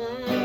my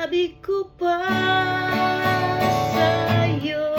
sinabi ko pa sa'yo